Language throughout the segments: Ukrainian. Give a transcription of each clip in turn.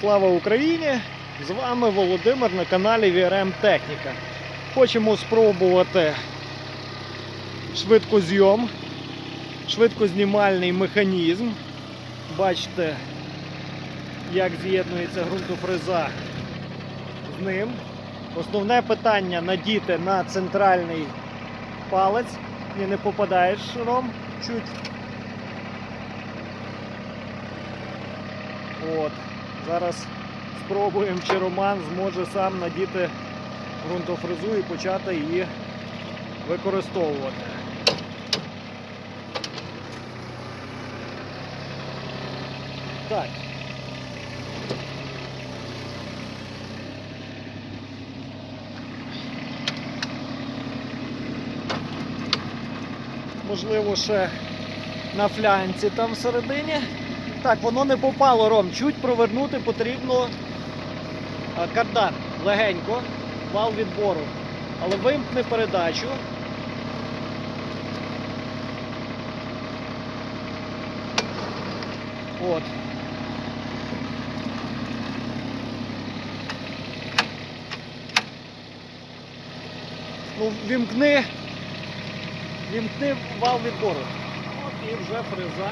Слава Україні! З вами Володимир на каналі VRM Техніка. Хочемо спробувати швидкозйом, швидкознімальний механізм. Бачите, як з'єднується ґрунтофреза з ним. Основне питання надіти на центральний палець. Ні, не попадаєш шаром чуть. От. Зараз спробуємо, чи Роман зможе сам надіти ґрунтофрезу і почати її використовувати. Так. Можливо, ще на флянці там всередині. Так, воно не попало, Ром. Чуть провернути потрібно кардан легенько, вал відбору. Але вимкни передачу. От. Ну, вімкни. Вімкни вал відбору. От і вже фреза.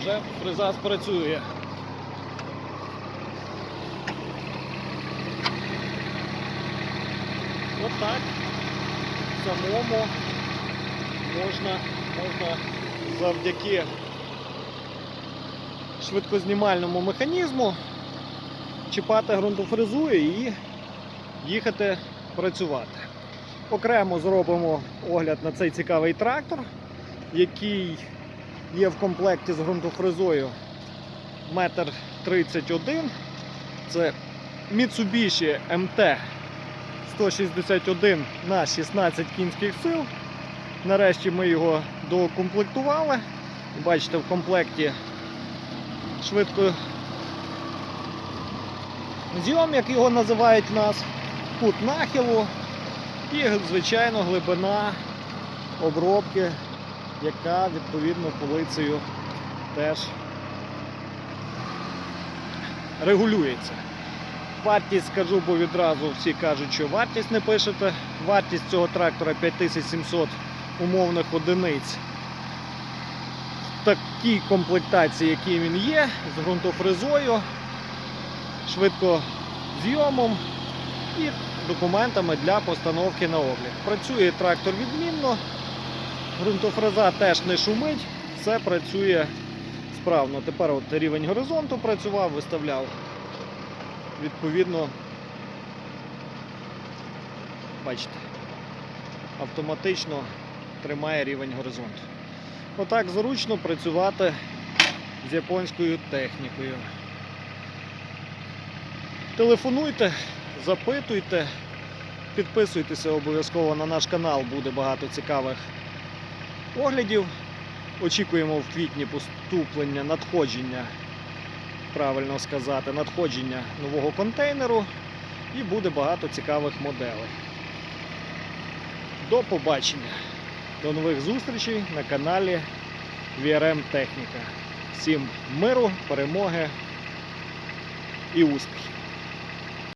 Вже фреза спрацює. От так самому можна, можна завдяки швидкознімальному механізму чіпати ґрунтофрезу і їхати працювати. Окремо зробимо огляд на цей цікавий трактор, який є в комплекті з ґрунтофрезою метр 31. Це Mitsubishi MT 161 на 16 кінських сил. Нарешті ми його доукомплектували. Бачите, в комплекті швидко зйом, як його називають нас, кут нахилу і, звичайно, глибина обробки, яка відповідно полицею теж регулюється. Вартість скажу, бо відразу всі кажуть, що вартість не пишете. Вартість цього трактора 5700 умовних одиниць. В такій комплектації, якій він є, з ґрунтофрезою, швидкозйомом і документами для постановки на облік. Працює трактор відмінно, ґрунтофреза теж не шумить, все працює справно. Тепер от рівень горизонту працював, виставляв. Відповідно, бачите, автоматично тримає рівень горизонту. Отак зручно працювати з японською технікою. Телефонуйте, запитуйте, підписуйтеся обов'язково на наш канал, буде багато цікавих оглядів. Очікуємо в квітні поступлення надходження, правильно сказати, надходження нового контейнеру і буде багато цікавих моделей. До побачення, до нових зустрічей на каналі VRM Техніка. Всім миру, перемоги і успіхів!